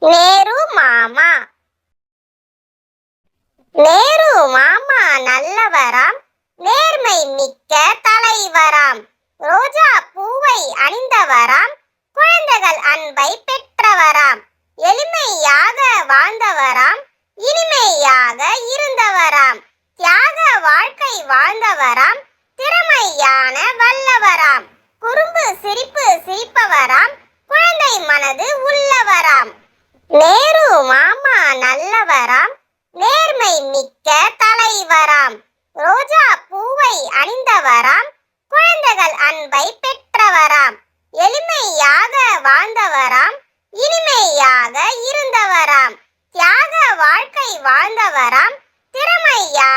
நேரு மாமா. நேரு மாமா நல்லவராம். நேர்மை மிக்க தலைவராம். ரோஜா பூவை அணிந்தவராம். குழந்தைகள் அன்பை பெற்றவராம். எளிமையாக வாழ்ந்தவராம். இனிமையாக இருந்தவராம். தியாக வாழ்க்கை வாழ்ந்தவராம். திறமையான வல்லவராம். குறும்பு சிரிப்பு சிரிப்பவராம். குழந்தை மனது உள்ளவராம். நேரு மாமா நல்லவராம். நேர்மை மிக்க தலைவராம். ரோஜா பூவை அணிந்தவராம். குழந்தைகள் அன்பை பெற்றவராம். எளிமையாக வாழ்ந்தவராம். இனிமையாக இருந்தவராம். தியாக வாழ்க்கை வாழ்ந்தவராம். திறமையாக